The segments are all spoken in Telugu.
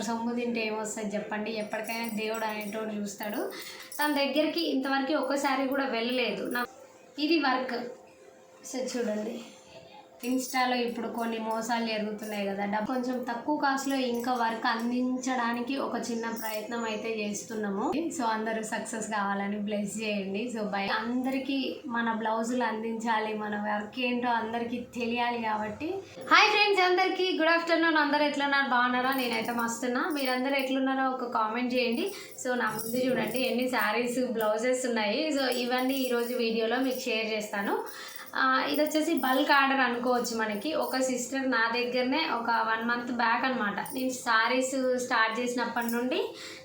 ఒకరు సొమ్ము తింటే ఏమొస్తుంది చెప్పండి. ఎప్పటికైనా దేవుడు అనేటోడు చూస్తాడు. తన దగ్గరికి ఇంతవరకు ఒక్కసారి కూడా వెళ్ళలేదు. నా ఇది వర్క్. సో చూడండి. ఇన్స్టాలో ఇప్పుడు కొన్ని మోసాలు జరుగుతున్నాయి కదా. డబ్బు కొంచెం తక్కువ కాస్ట్లో ఇంకా వర్క్ అందించడానికి ఒక చిన్న ప్రయత్నం అయితే చేస్తున్నాము. సో అందరూ సక్సెస్ కావాలని బ్లెస్ చేయండి. సో బై అందరికీ మన బ్లౌజులు అందించాలి మన వర్క్ ఏంటో అందరికీ తెలియాలి కాబట్టి. హాయ్ ఫ్రెండ్స్ అందరికీ గుడ్ ఆఫ్టర్నూన్ అందరూ ఎట్లున్నారు? బాగున్నారా? నేనైతే మస్తున్నా. మీరందరూ ఎట్లున్నారో ఒక కామెంట్ చేయండి. సో నా ముందు చూడండి ఎన్ని శారీస్ బ్లౌజెస్ ఉన్నాయి. సో ఇవన్నీ ఈరోజు వీడియోలో మీకు షేర్ చేస్తాను. ఇది వచ్చేసి బల్క్ ఆర్డర్ అనుకోవచ్చు మనకి. ఒక సిస్టర్ నా దగ్గరనే ఒక వన్ మంత్ బ్యాక్ అనమాట నేను శారీస్ స్టార్ట్ చేసినప్పటి నుండి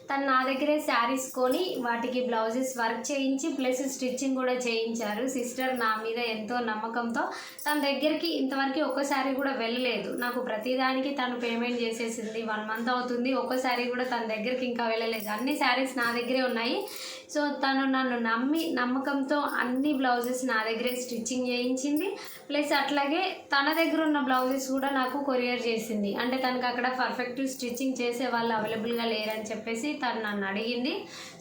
తను నా దగ్గరే శారీస్ కొని వాటికి బ్లౌజెస్ వర్క్ చేయించి ప్లస్ స్టిచ్చింగ్ కూడా చేయించారు. సిస్టర్ నా మీద ఎంతో నమ్మకంతో తన దగ్గరికి ఇంతవరకు ఒక్కసారి కూడా వెళ్ళలేదు. నాకు ప్రతిదానికి తను పేమెంట్ చేసేసింది. వన్ మంత్ అవుతుంది. ఒక్కసారి కూడా తన దగ్గరికి ఇంకా వెళ్ళలేదు. అన్ని శారీస్ నా దగ్గరే ఉన్నాయి. సో తను నన్ను నమ్మి నమ్మకంతో అన్ని బ్లౌజెస్ నా దగ్గరే స్టిచ్చింగ్ చేయించింది. ప్లస్ అట్లాగే తన దగ్గర ఉన్న బ్లౌజెస్ కూడా నాకు కొరియర్ చేసింది. అంటే తనకు అక్కడ పర్ఫెక్ట్ స్టిచ్చింగ్ చేసే వాళ్ళు అవైలబుల్గా లేరని చెప్పేసి తను నన్ను అడిగింది.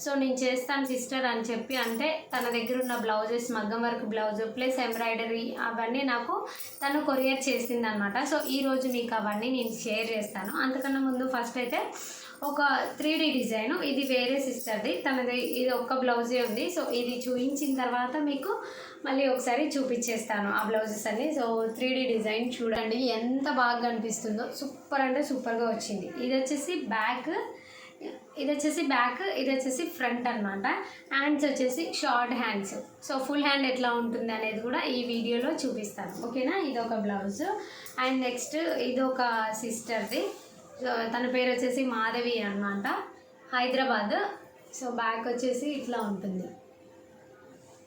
సో నేను చేస్తాను సిస్టర్ అని చెప్పి అంటే తన దగ్గర ఉన్న బ్లౌజెస్ మగ్గం వర్క్ బ్లౌజ్ ప్లస్ ఎంబ్రాయిడరీ అవన్నీ నాకు తను కొరియర్ చేసింది అనమాట సో ఈరోజు మీకు అవన్నీ నేను షేర్ చేస్తాను. అంతకన్నా ముందు ఫస్ట్ అయితే ఒక త్రీ డీ డిజైన్. ఇది వేరే సిస్టర్ది తనది ఇది ఒక్క బ్లౌజే ఉంది. సో ఇది చూపించిన తర్వాత మీకు మళ్ళీ ఒకసారి చూపించేస్తాను ఆ బ్లౌజెస్ అన్ని. సో త్రీ డీ డిజైన్ చూడండి. ఎంత బాగా కనిపిస్తుందో. సూపర్ అంటే సూపర్గా వచ్చింది. ఇది వచ్చేసి బ్యాక్ ఇది వచ్చేసి బ్యాక్ ఇది వచ్చేసి ఫ్రంట్ అనమాట హ్యాండ్స్ వచ్చేసి short hands so full hand ఎట్లా ఉంటుంది అనేది కూడా ఈ వీడియోలో చూపిస్తాను. ఓకేనా? ఇది ఒక బ్లౌజ్ అండ్ నెక్స్ట్ ఇది ఒక సిస్టర్ది సో తన పేరు వచ్చేసి మాధవి అనమాట హైదరాబాద్. సో బ్యాక్ వచ్చేసి ఇట్లా ఉంటుంది.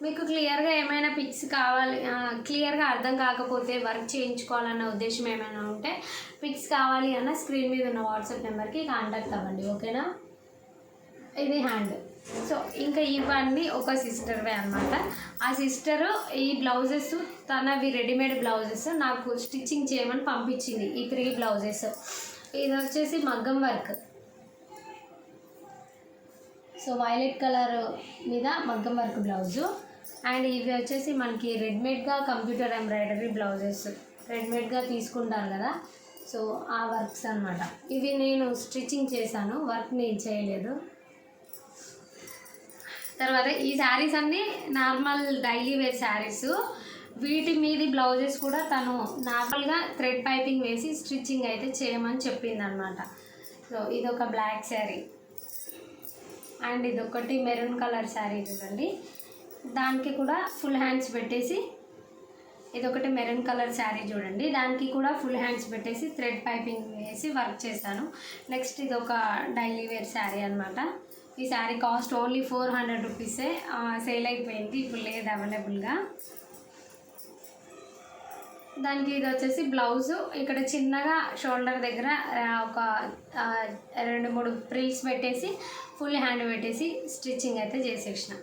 మీకు క్లియర్గా ఏమైనా పిక్స్ కావాలి క్లియర్గా అర్థం కాకపోతే వర్క్ చేయించుకోవాలన్న ఉద్దేశం ఏమైనా ఉంటే పిక్స్ కావాలి అన్న స్క్రీన్ మీద ఉన్న వాట్సాప్ నెంబర్కి కాంటాక్ట్ అవ్వండి ఓకేనా? ఇది హ్యాండ్. సో ఇంకా ఇవన్నీ ఒక సిస్టర్వే అనమాట ఆ సిస్టరు ఈ బ్లౌజెస్ తనవి రెడీమేడ్ బ్లౌజెస్ నాకు స్టిచ్చింగ్ చేయమని పంపించింది ఈ త్రీ బ్లౌజెస్. ఇది వచ్చేసి మగ్గం వర్క్. సో వైలెట్ కలర్ మీద మగ్గం వర్క్ బ్లౌజు. అండ్ ఇవి వచ్చేసి మనకి రెడీమేడ్గా కంప్యూటర్ ఎంబ్రాయిడరీ బ్లౌజెస్. రెడీమేడ్గా తీసుకుంటారు కదా. సో ఆ వర్క్స్ అన్నమాట. ఇవి నేను స్టిచ్చింగ్ చేశాను. వర్క్ నేను చేయలేదు. తర్వాత ఈ శారీస్ అన్నీ నార్మల్ డైలీ వేర్ శారీస్. వీటి మీది బ్లౌజెస్ కూడా తను నార్మల్గా థ్రెడ్ పైపింగ్ వేసి స్టిచ్చింగ్ అయితే చేయమని చెప్పింది అనమాట సో ఇది ఒక బ్లాక్ శారీ. అండ్ ఇది ఒకటి మెరూన్ కలర్ శారీ చూడండి. దానికి కూడా ఫుల్ హ్యాండ్స్ పెట్టేసి ఇది ఒకటి మెరూన్ కలర్ శారీ చూడండి. దానికి కూడా ఫుల్ హ్యాండ్స్ పెట్టేసి థ్రెడ్ పైపింగ్ వేసి వర్క్ చేశాను నెక్స్ట్ ఇది ఒక డైలీ వేర్ శారీ అనమాట ఈ sari cost only four hundred రూపీసే. సేల్ అయిపోయింది. ఇప్పుడు లేదు అవైలబుల్గా. దానికి ఇది వచ్చేసి బ్లౌజు. ఇక్కడ చిన్నగా షోల్డర్ దగ్గర ఒక రెండు మూడు ప్రిల్స్ పెట్టేసి ఫుల్ హ్యాండ్ పెట్టేసి స్టిచ్చింగ్ అయితే చేసేసిన.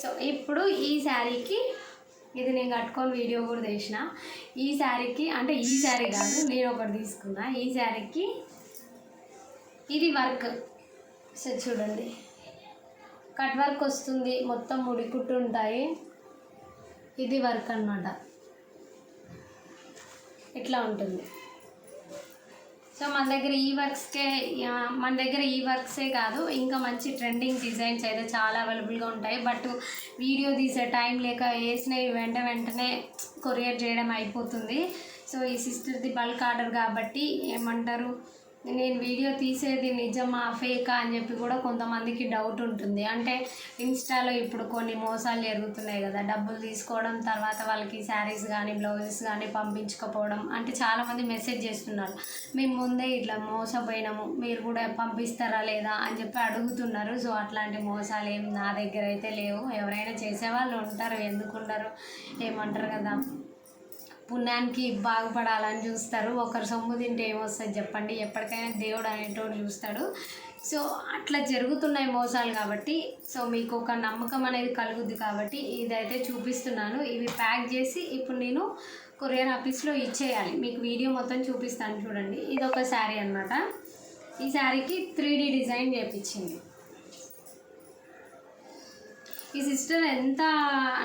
సో ఇప్పుడు ఈ శారీకి ఇది నేను కట్టుకొని వీడియో కూడా తీసిన. ఈ శారీకి అంటే ఈ శారీ కాదు నేను ఒకటి తీసుకున్నా. ఈ శారీకి ఇది వర్క్. సో చూడండి. కట్ వర్క్ వస్తుంది మొత్తం ముడికుట్టు ఉంటాయి. ఇది వర్క్ అన్నమాట. ఇట్లా ఉంటుంది. సో మన దగ్గర ఈ వర్క్స్కే మన దగ్గర ఈ వర్క్సే కాదు ఇంకా మంచి ట్రెండింగ్ డిజైన్స్ అయితే చాలా అవైలబుల్గా ఉంటాయి. బట్ వీడియో తీసే టైం లేక వేసినవి వెంట వెంటనే కొరియర్ చేయడం అయిపోతుంది. సో ఈ సిస్టర్ది బల్క్ ఆర్డర్ కాబట్టి ఏమంటారు? నేను వీడియో తీసేది నిజమా ఫేకా అని చెప్పి కూడా కొంతమందికి డౌట్ ఉంటుంది. అంటే ఇన్స్టాలో ఇప్పుడు కొన్ని మోసాలు జరుగుతున్నాయి కదా డబ్బులు తీసుకోవడం తర్వాత వాళ్ళకి శారీస్ కానీ బ్లౌజెస్ కానీ పంపించకపోవడం అంటే చాలామంది మెసేజ్ చేస్తున్నారు. మేము ముందే ఇట్లా మోసపోయినాము మీరు కూడా పంపిస్తారా లేదా అని చెప్పి అడుగుతున్నారు. సో అట్లాంటి మోసాలు ఏం నా దగ్గర అయితే లేవు. ఎవరైనా చేసేవాళ్ళు ఉంటారు ఎందుకు ఏమంటారు కదా? పుణ్యానికి బాగుపడాలని చూస్తారు. ఒకరు సొమ్ము తింటే ఏమొస్తుంది చెప్పండి. ఎప్పటికైనా దేవుడు అనేటోడు చూస్తాడు. సో అట్లా జరుగుతున్నాయి మోసాలు కాబట్టి సో మీకు ఒక నమ్మకం అనేది కలుగుద్ది కాబట్టి ఇదైతే చూపిస్తున్నాను. ఇవి ప్యాక్ చేసి ఇప్పుడు నేను కొరియర్ ఆఫీస్లో ఇచ్చేయాలి. మీకు వీడియో మొత్తం చూపిస్తాను చూడండి. ఇది ఒక శారీ అనమాట ఈ శారీకి త్రీ డిజైన్ చేపించింది. ఈ సిస్టర్ ఎంత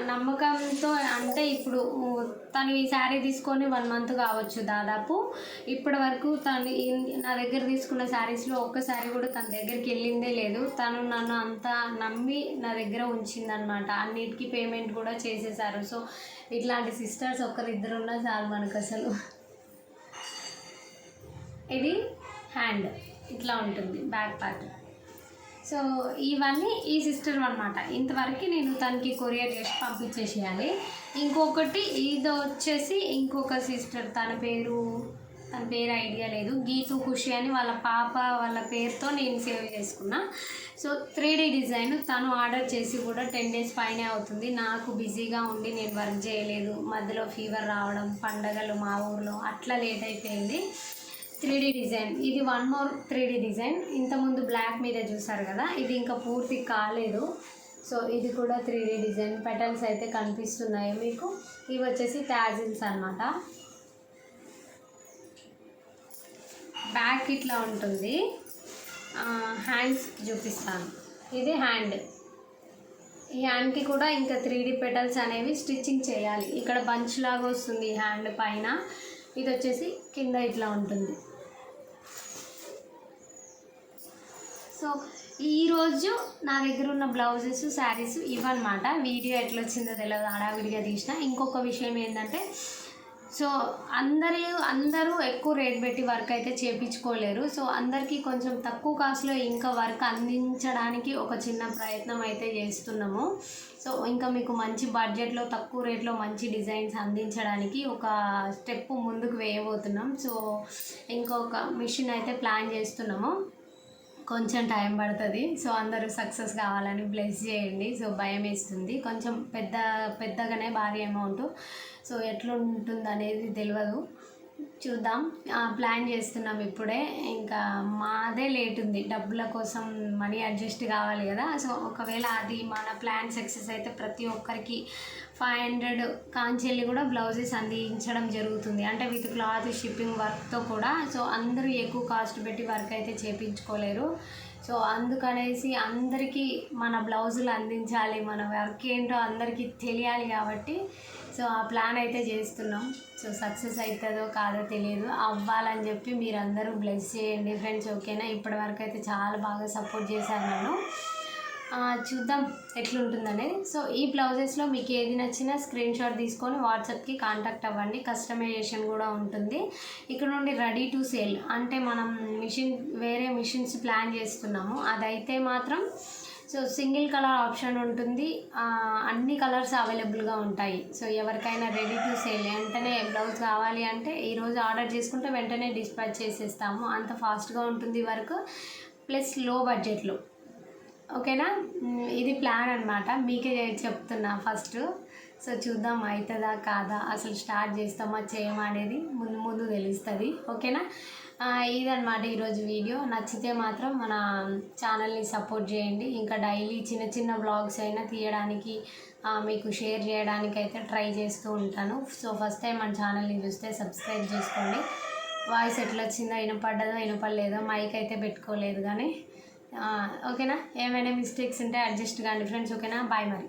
నమ్మకంతో అంటే ఇప్పుడు తను ఈ శారీ తీసుకొని వన్ మంత్ కావచ్చు దాదాపు. ఇప్పటి వరకు తను నా దగ్గర తీసుకున్న శారీస్లో ఒక్క శారీ కూడా తన దగ్గరికి వెళ్ళిందే లేదు. తను నన్ను అంత నమ్మి నా దగ్గర ఉంచిందనమాట అన్నిటికీ పేమెంట్ కూడా చేసేసారు. సో ఇట్లాంటి సిస్టర్స్ ఒకరిద్దరు ఉన్నా చాలు మనకు అసలు. ఇది హ్యాండ్ ఇట్లా ఉంటుంది. బ్యాక్ పార్ట్ సో ఇవన్నీ ఈ సిస్టర్ అనమాట ఇంతవరకు నేను తనకి కొరియర్ చేసి పంపించేసేయాలి. ఇంకొకటి ఇది వచ్చేసి ఇంకొక సిస్టర్ తన పేరు తన పేరు ఐడియా లేదు. గీతు ఖుషి అని వాళ్ళ పాప వాళ్ళ పేరుతో నేను సేవ్ చేసుకున్నా. సో త్రీ డీ డిజైన్ తను ఆర్డర్ చేసి కూడా టెన్ డేస్ పైనే అవుతుంది. నాకు బిజీగా ఉండి నేను వర్క్ చేయలేదు. మధ్యలో ఫీవర్ రావడం పండగలు మా ఊర్లో అట్లా లేట్ అయిపోయింది. Three D design. ఇది one more three D design. ఇంతకుముందు బ్లాక్ మీద చూసారు కదా ఇది ఇంకా పూర్తి కాలేదు. సో ఇది కూడా త్రీ డిజైన్. పెటల్స్ అయితే కనిపిస్తున్నాయి మీకు. ఇవి వచ్చేసి ట్యాజిల్స్ అనమాట బ్యాక్ ఇట్లా ఉంటుంది. హ్యాండ్స్ చూపిస్తాను. ఇది హ్యాండ్. ఈ హ్యాండ్కి కూడా ఇంకా త్రీ డీ పెటల్స్ అనేవి స్టిచ్చింగ్ చేయాలి. ఇక్కడ బంచ్ లాగా వస్తుంది హ్యాండ్ పైన. ఇది వచ్చేసి కింద ఇట్లా ఉంటుంది. సో ఈరోజు నా దగ్గర ఉన్న బ్లౌజెస్ శారీస్ ఇవన్నమాట వీడియో ఎట్లా వచ్చిందో తెలియదు హడావిడిగా తీసిన. ఇంకొక విషయం ఏంటంటే సో అందరూ అందరూ ఎక్కువ రేట్ పెట్టి వర్క్ అయితే చేపించుకోలేరు. సో అందరికీ కొంచెం తక్కువ కాస్ట్లో ఇంకా వర్క్ అందించడానికి ఒక చిన్న ప్రయత్నం అయితే చేస్తున్నాము. సో ఇంకా మీకు మంచి బడ్జెట్లో తక్కువ రేట్లో మంచి డిజైన్స్ అందించడానికి ఒక స్టెప్ ముందుకు వేయబోతున్నాం. సో ఇంకొక మిషన్ అయితే ప్లాన్ చేస్తున్నాము. కొంచెం టైం పడుతుంది. సో అందరూ సక్సెస్ కావాలని బ్లెస్ చేయండి. సో భయం వేస్తుంది. కొంచెం పెద్ద పెద్దగానే భారీ అమౌంట్. సో ఎట్లుంటుంది అనేది తెలియదు చూద్దాం ప్లాన్ చేస్తున్నాం ఇప్పుడే. ఇంకా మాదే లేట్ ఉంది. డబ్బుల కోసం మనీ అడ్జస్ట్ కావాలి కదా. సో ఒకవేళ అది మన ప్లాన్ సక్సెస్ అయితే ప్రతి ఒక్కరికి ఫైవ్ హండ్రెడ్ కాంచెల్లి కూడా బ్లౌజెస్ అందించడం జరుగుతుంది. అంటే విత్ క్లాత్ షిప్పింగ్ వర్క్తో కూడా. సో అందరూ ఎక్కువ కాస్ట్ పెట్టి వర్క్ అయితే చేపించుకోలేరు. సో అందుకనేసి అందరికీ మన బ్లౌజులు అందించాలి మన వర్క్ ఏంటో అందరికీ తెలియాలి కాబట్టి సో ఆ ప్లాన్ అయితే చేస్తున్నాం. సో సక్సెస్ అవుతుందో కాదో తెలియదు. అవ్వాలని చెప్పి మీరందరూ బ్లెస్ చేయండి ఫ్రెండ్స్ ఓకేనా? ఇప్పటివరకు అయితే చాలా బాగా సపోర్ట్ చేశారు నన్ను. చూద్దాం ఎట్లుంటుందనేది. సో ఈ బ్లౌజెస్లో మీకు ఏది నచ్చినా స్క్రీన్ షాట్ తీసుకొని వాట్సాప్కి కాంటాక్ట్ అవ్వండి. కస్టమైజేషన్ కూడా ఉంటుంది. ఇక్కడ నుండి రెడీ టు సేల్. అంటే మనం మిషన్ వేరే మిషన్స్ ప్లాన్ చేస్తున్నాము. అదైతే మాత్రం సో సింగిల్ కలర్ ఆప్షన్ ఉంటుంది. అన్ని కలర్స్ అవైలబుల్గా ఉంటాయి. సో ఎవరికైనా రెడీ టు సేల్. వెంటనే బ్లౌజ్ కావాలి అంటే ఈరోజు ఆర్డర్ చేసుకుంటే వెంటనే డిస్పాచ్ చేసేస్తాము. అంత ఫాస్ట్గా ఉంటుంది వరకు. ప్లస్లో బడ్జెట్లో. ఓకేనా? ఇది ప్లాన్ అనమాట మీకే చెప్తున్నా ఫస్ట్. సో చూద్దాం అవుతుందా కాదా? అసలు స్టార్ట్ చేస్తామా చేయమా అనేది ముందు ముందు తెలుస్తుంది. ఓకేనా? ఇదనమాట ఈరోజు వీడియో. నచ్చితే మాత్రం మన ఛానల్ని సపోర్ట్ చేయండి. ఇంకా డైలీ చిన్న చిన్న బ్లాగ్స్ అయినా తీయడానికి మీకు షేర్ చేయడానికి అయితే ట్రై చేస్తూ ఉంటాను. సో ఫస్ట్ టైం మన ఛానల్ని చూస్తే సబ్స్క్రైబ్ చేసుకోండి. వాయిస్ ఎట్లా వచ్చిందో వినపడ్డదో వినపడలేదో మైక్ అయితే పెట్టుకోలేదు కానీ ఓకేనా? ఏమైనా మిస్టేక్స్ ఉంటే అడ్జస్ట్ కాండి ఫ్రెండ్స్ ఓకేనా? బాయ్ మరి.